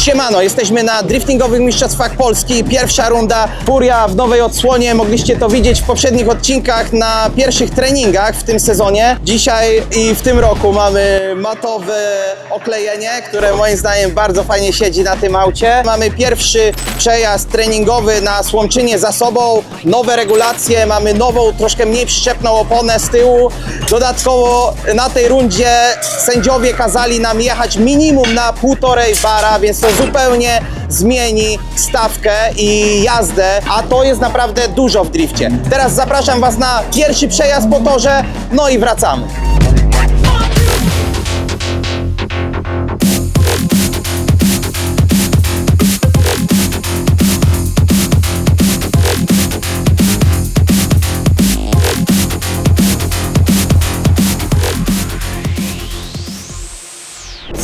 Siemano, jesteśmy na driftingowych mistrzostwach Polski, pierwsza runda, Furia w nowej odsłonie, mogliście to widzieć w poprzednich odcinkach na pierwszych treningach w tym sezonie. Dzisiaj i w tym roku mamy matowe oklejenie, które moim zdaniem bardzo fajnie siedzi na tym aucie. Mamy pierwszy przejazd treningowy na Słomczynie za sobą, nowe regulacje, mamy nową, troszkę mniej przyczepną oponę z tyłu. Dodatkowo na tej rundzie sędziowie kazali nam jechać minimum na półtorej bara, więc to zupełnie zmieni stawkę i jazdę, a to jest naprawdę dużo w drifcie. Teraz zapraszam Was na pierwszy przejazd po torze, no i wracamy.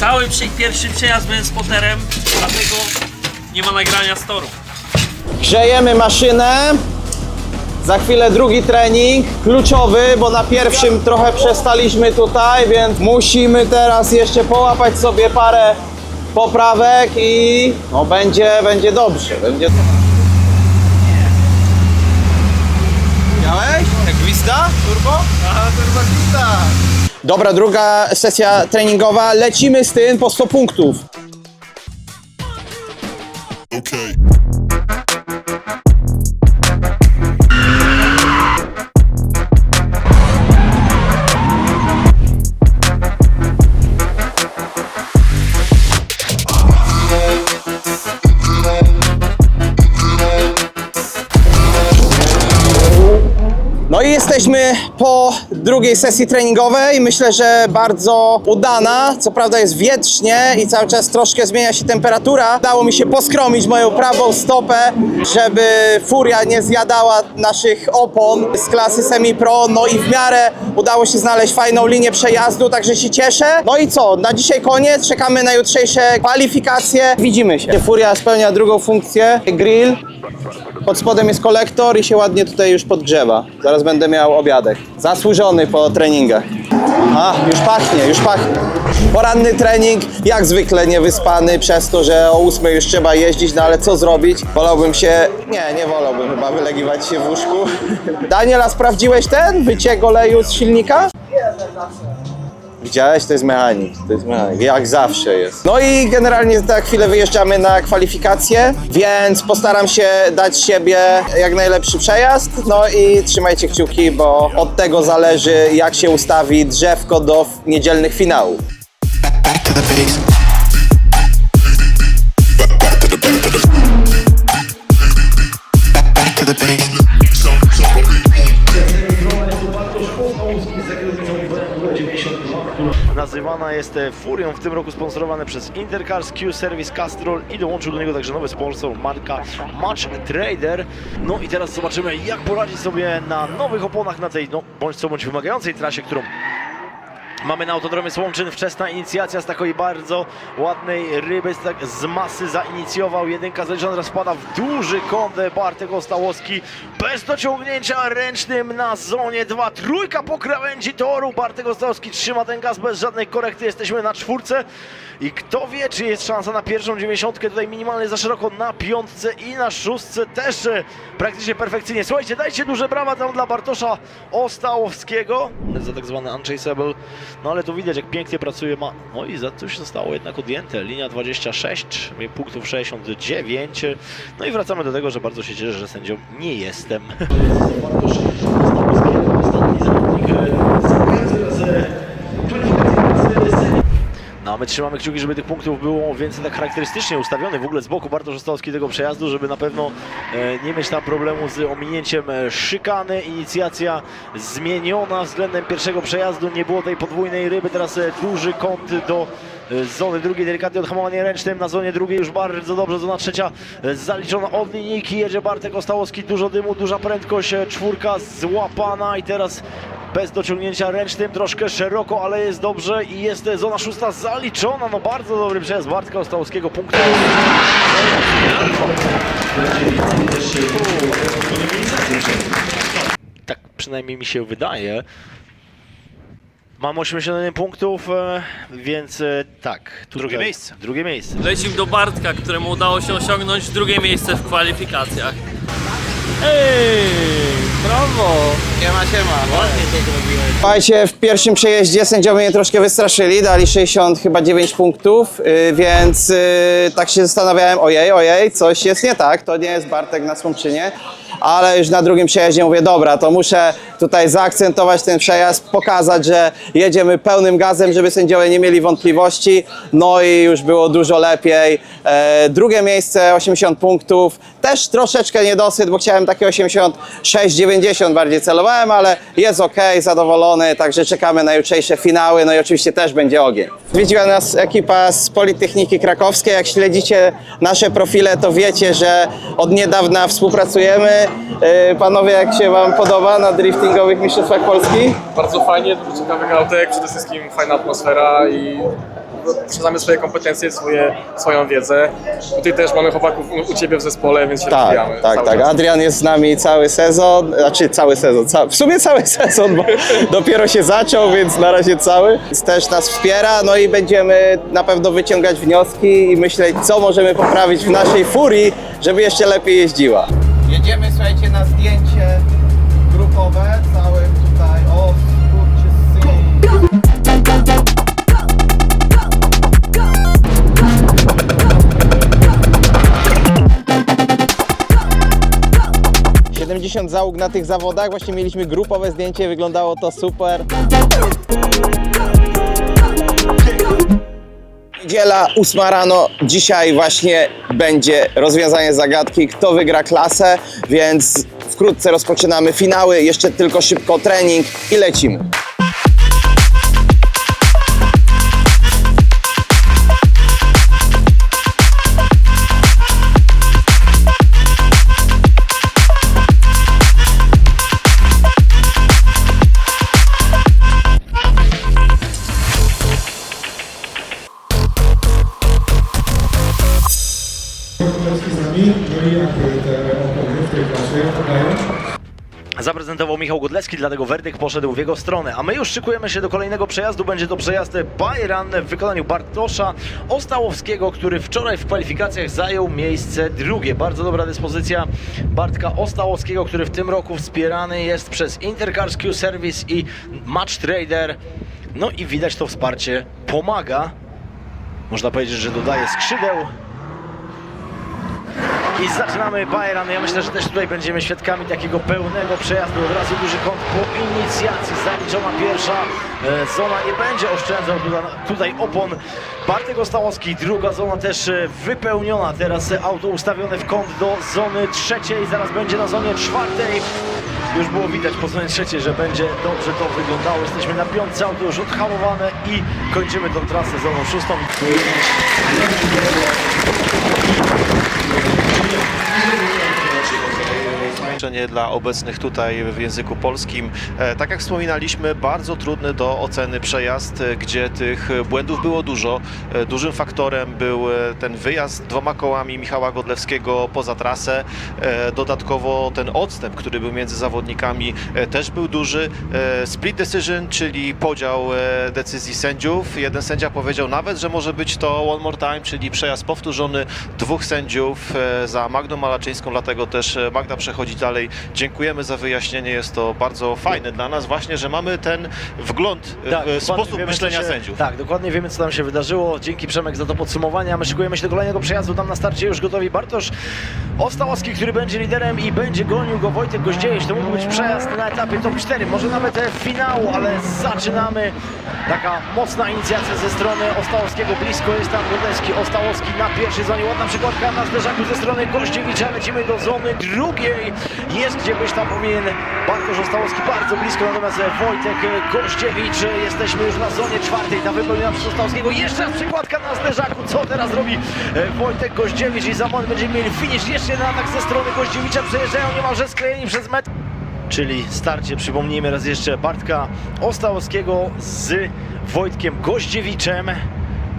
Cały przy, pierwszy przejazd byłem z poterem, dlatego nie ma nagrania z toru. Grzejemy maszynę. Za chwilę drugi trening, kluczowy, bo na pierwszym trochę przestaliśmy tutaj, więc musimy teraz jeszcze połapać sobie parę poprawek i no będzie, będzie dobrze. Będzie... Jak gwizda? Turbo? Aha, turbo gwizda. Dobra, druga sesja treningowa. Lecimy z tym po 100 punktów. Okay. Jesteśmy po drugiej sesji treningowej. Myślę, że bardzo udana. Co prawda jest wietrznie i cały czas troszkę zmienia się temperatura. Udało mi się poskromić moją prawą stopę, żeby furia nie zjadała naszych opon z klasy semi-pro. No i w miarę udało się znaleźć fajną linię przejazdu, także się cieszę. No i co? Na dzisiaj koniec. Czekamy na jutrzejsze kwalifikacje. Widzimy się. Furia spełnia drugą funkcję. Grill. Pod spodem jest kolektor i się ładnie tutaj już podgrzewa. Zaraz będę miał obiadek. Zasłużony po treningach. A, już pachnie, już pachnie. Poranny trening, jak zwykle niewyspany przez to, że o 8 już trzeba jeździć, no ale co zrobić? Wolałbym się... Nie, nie wolałbym chyba wylegiwać się w łóżku. Daniela, sprawdziłeś ten wyciek oleju z silnika? Widziałeś? To jest mechanik. To jest mechanik. Jak zawsze jest. No i generalnie za chwilę wyjeżdżamy na kwalifikacje, więc postaram się dać siebie jak najlepszy przejazd. No i trzymajcie kciuki, bo od tego zależy, jak się ustawi drzewko do niedzielnych finałów. Back to the base. Back to the base. Nazywana jest e, Furią, w tym roku sponsorowane przez Intercars, Q Service, Castrol i dołączył do niego także nowy sponsor, marka Match Trader. No i teraz zobaczymy, jak poradzić sobie na nowych oponach na tej, no bądź co bądź wymagającej trasie, którą Mamy na autodromie Słomczyn wczesna inicjacja z takiej bardzo ładnej ryby, z, tak, z masy zainicjował. Jedynka zaliczona, teraz wpada w duży kąt Bartek Ostałowski. Bez dociągnięcia ręcznym na zonie 2. Trójka po krawędzi toru. Bartek Ostałowski trzyma ten gaz bez żadnej korekty. Jesteśmy na czwórce. I kto wie, czy jest szansa na pierwszą dziewięćdziesiątkę. Tutaj minimalnie za szeroko na piątce i na szóstce też e, praktycznie perfekcyjnie. Słuchajcie, dajcie duże brawa tam dla Bartosza Ostałowskiego za tak zwany unchaseable. No ale tu widać, jak pięknie pracuje ma. No i za coś zostało jednak odjęte. Linia 26, punktów 69. No i wracamy do tego, że bardzo się cieszę, że sędzią nie jestem. No my trzymamy kciuki, żeby tych punktów było więcej tak charakterystycznie ustawionych. W ogóle z boku Bartosz Ostałowski tego przejazdu, żeby na pewno e, nie mieć tam problemu z ominięciem e, szykany. Inicjacja zmieniona względem pierwszego przejazdu, nie było tej podwójnej ryby, teraz e, duży kąt do e, zony drugiej, delikatnie odhamowanie ręcznym, na zonie drugiej już bardzo dobrze, zona trzecia zaliczona od linijki, jedzie Bartek Ostałowski, dużo dymu, duża prędkość, czwórka złapana. I teraz bez dociągnięcia ręcznym, troszkę szeroko, ale jest dobrze i jest zona szósta zaliczona. No bardzo dobry przejazd Bartka Ostałowskiego, punkt. Tak przynajmniej mi się wydaje. Mam 81 punktów, e, więc e, tak. Drugie miejsce. Drugie miejsce. Lecimy do Bartka, któremu udało się osiągnąć drugie miejsce w kwalifikacjach. Ej, brawo! Siema, siema. Ładnie to zrobiłeś. Słuchajcie, w pierwszym przejeździe sędziowie mnie troszkę wystraszyli, dali 60 chyba 9 punktów, yy, więc yy, tak się zastanawiałem, ojej, ojej, coś jest nie tak, to nie jest Bartek na Słomczynie, ale już na drugim przejeździe mówię, dobra, to muszę tutaj zaakcentować ten przejazd, pokazać, że jedziemy pełnym gazem, żeby sędziowie nie mieli wątpliwości, no i już było dużo lepiej. E, drugie miejsce, 80 punktów, też troszeczkę niedosyt, bo chciałem takie 86-90 bardziej celowałem, ale jest ok, zadowolony, także czekamy na jutrzejsze finały, no i oczywiście też będzie ogień. Odwiedziła nas ekipa z Politechniki Krakowskiej, jak śledzicie nasze profile, to wiecie, że od niedawna współpracujemy. E, Panowie, jak się Wam podoba na driftingowych mistrzostwach Polski? Bardzo fajnie, dużo ciekawych autek, przede wszystkim fajna atmosfera i przekazamy swoje kompetencje, swoje, swoją wiedzę. Tutaj też mamy chłopaków u, u Ciebie w zespole, więc się rozwijamy. Tak, tak, tak. czas. Adrian jest z nami cały sezon, znaczy cały sezon, ca- w sumie cały sezon, bo dopiero się zaczął, więc na razie cały. Też nas wspiera, no i będziemy na pewno wyciągać wnioski i myśleć, co możemy poprawić w naszej furii, żeby jeszcze lepiej jeździła. Jedziemy, słuchajcie, na zdjęcie grupowe, całym tutaj, o skurczysyn. go. 70 załóg na tych zawodach, właśnie mieliśmy grupowe zdjęcie, wyglądało to super. Niedziela, 8 rano. Dzisiaj właśnie będzie rozwiązanie zagadki, kto wygra klasę, więc wkrótce rozpoczynamy finały. Jeszcze tylko szybko trening i lecimy. Zaprezentował Michał Godlecki, dlatego werdykt poszedł w jego stronę. A my już szykujemy się do kolejnego przejazdu. Będzie to przejazd Bayern w wykonaniu Bartosza Ostałowskiego, który wczoraj w kwalifikacjach zajął miejsce drugie. Bardzo dobra dyspozycja Bartka Ostałowskiego, który w tym roku wspierany jest przez Intercars Q Service i Match Trader. No i widać to wsparcie pomaga. Można powiedzieć, że dodaje skrzydeł. I zaczynamy Bayern. Ja myślę, że też tutaj będziemy świadkami takiego pełnego przejazdu. Od razu duży kąt po inicjacji. Zaliczona pierwsza e, zona. Nie będzie oszczędzał tutaj, opon. Bartek Ostałowski, druga zona też e, wypełniona. Teraz auto ustawione w kąt do zony trzeciej. Zaraz będzie na zonie czwartej. Już było widać po zonie trzeciej, że będzie dobrze to wyglądało. Jesteśmy na piątce, auto już odhamowane i kończymy tą trasę zoną szóstą. Saturday. Tłumaczenie dla obecnych tutaj w języku polskim. E, Tak jak wspominaliśmy, bardzo trudny do oceny przejazd, e, gdzie tych błędów było dużo. E, Dużym faktorem był ten wyjazd dwoma kołami Michała Godlewskiego poza trasę. Dodatkowo ten odstęp, który był między zawodnikami też był duży. Split decision, czyli podział decyzji sędziów. Jeden sędzia powiedział nawet, że może być to one more time, czyli przejazd powtórzony dwóch sędziów za Magdą Malaczyńską, dlatego też Magda przechodzi dalej. Dziękujemy za wyjaśnienie, jest to bardzo fajne dla nas właśnie, że mamy ten wgląd w dokładnie sposób wiemy, myślenia się, sędziów. Tak, dokładnie wiemy, co tam się wydarzyło. Dzięki Przemek za to podsumowanie. A my szykujemy się do kolejnego przejazdu. Tam na starcie już gotowi Bartosz Ostałowski, który będzie liderem i będzie gonił go Wojtek Goździejewicz. To mógł być przejazd na etapie top 4, może nawet e, finału, ale zaczynamy. Taka mocna inicjacja ze strony Ostałowskiego. Blisko jest tam Godecki. Ostałowski na pierwszej zonie. Ładna przykładka na zderzaku ze strony Goździewicza. Lecimy do zony drugiej. Jest gdzie być tam powinien Bartosz Ostałowski bardzo blisko, natomiast e, Wojtek e, Goździewicz. e, Jesteśmy już na zonie czwartej. Ta wypełniona przez Ostałowskiego. Jeszcze raz przykładka na zderzaku. Co teraz robi Wojtek Goździewicz i za moment będziemy mieli finish. Jeszcze jeden atak ze strony Goździewicza. Przejeżdżają niemalże sklejeni przez metr. Czyli starcie, przypomnijmy raz jeszcze, Bartka Ostałowskiego z Wojtkiem Goździewiczem.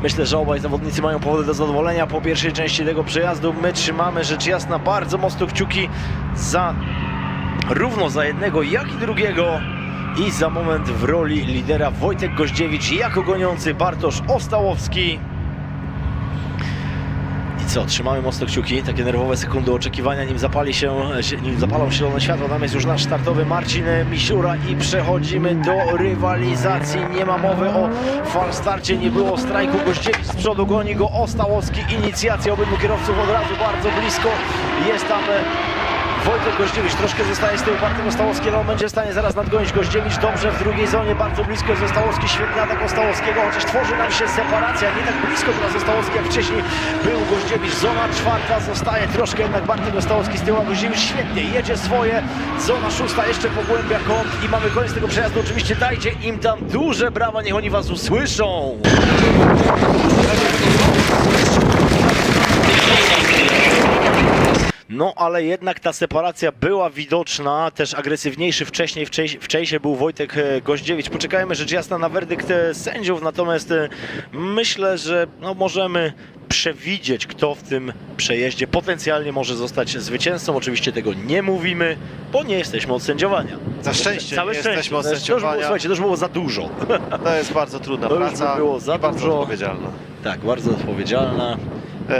Myślę, że obaj zawodnicy mają powody do zadowolenia po pierwszej części tego przejazdu. My trzymamy rzecz jasna bardzo mocno kciuki za równo za jednego, jak i drugiego. i za moment w roli lidera Wojtek Goździewicz, jako goniący Bartosz Ostałowski. Co, trzymamy mocno kciuki, takie nerwowe sekundy oczekiwania, nim zapali się, nim zapalą zielone światło. Tam jest już nasz startowy Marcin Misiura i przechodzimy do rywalizacji. Nie ma mowy o falstarcie, nie było strajku. Goździewicz z przodu goni go Ostałowski. Inicjacja obydwu kierowców od razu bardzo blisko. Jest tam e, Wojtek Goździewicz troszkę zostaje z tyłu Bartek Ostałowski, ale on będzie w stanie zaraz nadgonić Goździewicz. Dobrze w drugiej zonie, bardzo blisko jest Ostałowski, świetny atak Ostałowskiego, chociaż tworzy nam się separacja, nie tak blisko teraz Ostałowski jak wcześniej był Goździewicz. Zona czwarta zostaje troszkę jednak Bartek Ostałowski z tyłu, a Goździewicz świetnie jedzie swoje. Zona szósta jeszcze pogłębia kąt i mamy koniec tego przejazdu. Oczywiście dajcie im tam duże brawa, niech oni was usłyszą. No ale jednak ta separacja była widoczna, też agresywniejszy wcześniej w Chase'ie był Wojtek e, Goździewicz. Poczekajmy rzecz jasna na werdykt e, sędziów, natomiast e, myślę, że no, możemy przewidzieć, kto w tym przejeździe potencjalnie może zostać zwycięzcą. Oczywiście tego nie mówimy, bo nie jesteśmy od sędziowania. Za szczęście Całe nie szczęście. jesteśmy od To już było, sędziowania. słuchajcie, to już było za dużo. To jest bardzo trudna To już praca by było za i bardzo dużo. odpowiedzialna. tak, bardzo odpowiedzialna.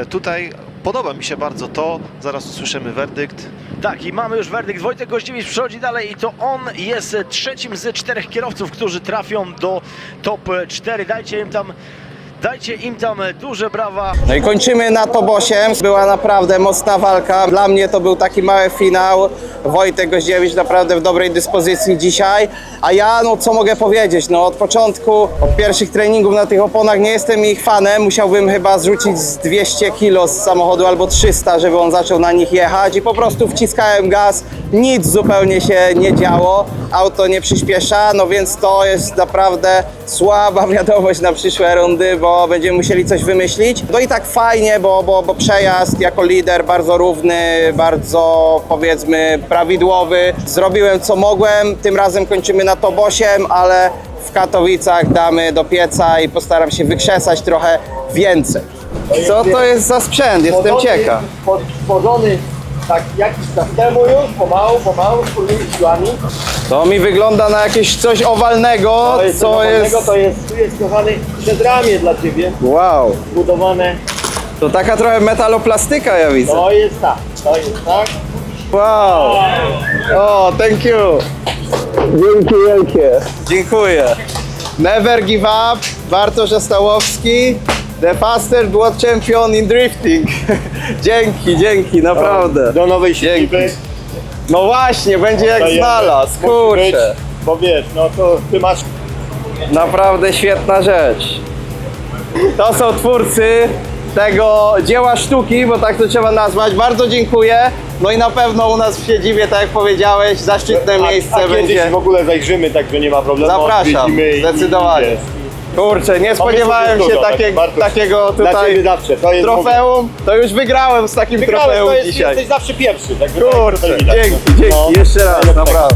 Tutaj podoba mi się bardzo to, zaraz usłyszymy werdykt. Tak, i mamy już werdykt. Wojtek Goździewicz przechodzi dalej i to on jest trzecim z czterech kierowców, którzy trafią do top 4. Dajcie im tam, dajcie im tam duże brawa. No i kończymy na 8. Była naprawdę mocna walka. Dla mnie to był taki mały finał. Wojtek Goździewicz naprawdę w dobrej dyspozycji dzisiaj. A ja, no co mogę powiedzieć, no od początku, od pierwszych treningów na tych oponach nie jestem ich fanem. Musiałbym chyba zrzucić z 200 kg z samochodu albo 300, żeby on zaczął na nich jechać i po prostu wciskałem gaz. Nic zupełnie się nie działo. Auto nie przyspiesza, no więc to jest naprawdę słaba wiadomość na przyszłe rundy, bo będziemy musieli coś wymyślić. No i tak fajnie, bo, bo, bo przejazd jako lider bardzo równy, bardzo powiedzmy prawidłowy. Zrobiłem co mogłem, tym razem kończymy na top 8, ale w Katowicach damy do pieca i postaram się wykrzesać trochę więcej. Co to jest za sprzęt? Jestem ciekaw. Stworzony tak jakiś czas temu już, pomału, pomału, wspólnymi siłami. To mi wygląda na jakieś coś owalnego, To jest, co jest... to jest, tu jest kochany przedramię dla Ciebie, Wow, zbudowane. to taka trochę metaloplastyka ja widzę. To jest tak, to jest tak. Wow! O, thank you! Dzięki wielkie! Dziękuję! Never give up, Bartosz Ostałowski, the fastest world champion in drifting. dzięki, dzięki, naprawdę. Do nowej siedziby. No właśnie, będzie jak Dajemy. znalazł, Musi być, kurczę. Bo wiesz, no to Ty masz Naprawdę świetna rzecz. To są twórcy tego dzieła sztuki, bo tak to trzeba nazwać. Bardzo dziękuję. No i na pewno u nas w siedzibie, tak jak powiedziałeś, zaszczytne miejsce a, a kiedyś będzie. w ogóle zajrzymy, także nie ma problemu. Zapraszam, odwiedzimy i- zdecydowanie. i wiesz. Kurczę, nie spodziewałem się dużo, takie, tak, takiego Dla Ciebie tutaj zawsze, to jest trofeum. To już wygrałem z takim Wygrałeś, trofeum to jest, dzisiaj. jesteś zawsze pierwszy, to Kurczę, widać, dzięki, no. dzięki, No, jeszcze raz, naprawdę.